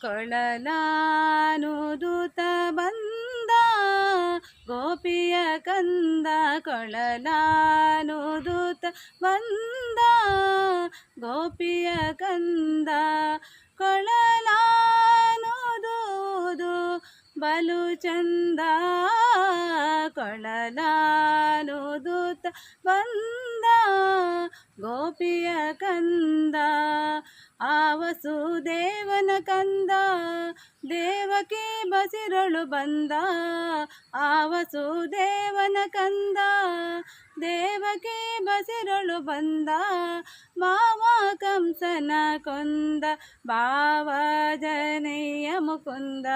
ಕೊಳಲಾನುದುತ ಬಂದ ಗೋಪಿಯ ಕಂದ ಕೊಳಲಾನುದುತ ಬಂದ ಗೋಪಿಯ ಕಂದ ಕೊಳಲಾನುದೂದು ಬಲು ಚಂದ ಕೊಳಲಾನುದುತ ಬಂದ. ಗೋಪಿಯ ಕಂದ ಆ ಕಂದ, ದೇವಕಿ ಬಸಿರಳು ಬಂದ ಆ ವಸುದೇವನ ಕಂದ, ದೇವಕಿ ಬಸಿರಳು ಬಂದ, ಮಾವ ಕಂಸನ ಕೊಂದ ಭಾವ ಮುಕುಂದ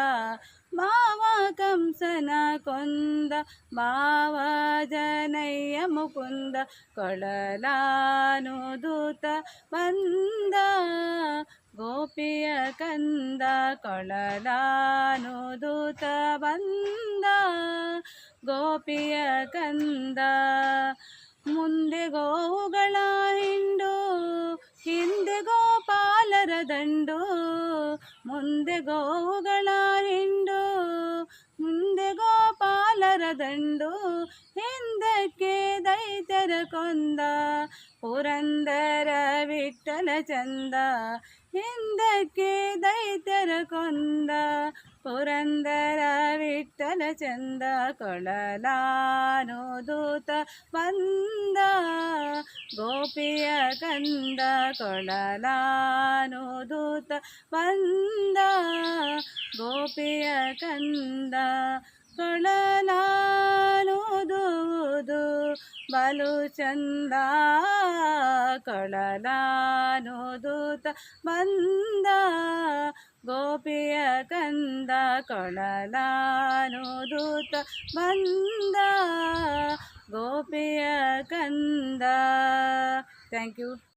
ಮಾವ ಕಂಸನ ಕೊಂದ, ಮಾವ ಜನಯ್ಯ ಮುಕುಂದ, ಕೊಳಲಾನುದೂತ ಬಂದ, ಗೋಪಿಯ ಕಂದ, ಕೊಳಲಾನುದೂತ ಬಂದ, ಗೋಪಿಯ ಕಂದ. ಮುಂದೆ ಗೋವುಗಳ ಹಿಂಡು ಹಿಂದೆ ಗೋಪಾಲರ ದಂಡು ಮುಂದೆ ಗೋವುಗಳ ಹಿಂಡು ಮುಂದೆ ಗೋಪಾಲರ ದಂಡು ಹಿಂದಕ್ಕೆ ದೈತ್ಯರ ಕೊಂದ ಪುರಂದರ ವಿಠಲ ಚಂದ ಹಿಂದಕ್ಕೆ ದೈತ್ಯರ ಕೊಂದ ಪುರಂದರ ವಿಠಲ ಚಂದ ಕೊಳಲಾನುದೂತ ಬಂದ ಗೋಪಿಯ ಕಂದ ಕೊಳಲಾನುದೂತ ಬಂದ. ಗೋಪಿಯ ಕಂದ ಕೊಳಲಾನುದುವುದು ಬಲು ಚಂದ ಕೊಳಲಾನುದೂತ ಬಂದ. ಗೋಪಿಯ ಕಂದ ಕೊಳಲಾನುದೂತ ಬಂದ. ಗೋಪಿಯ ಕಂದ ಥ್ಯಾಂಕ್ ಯು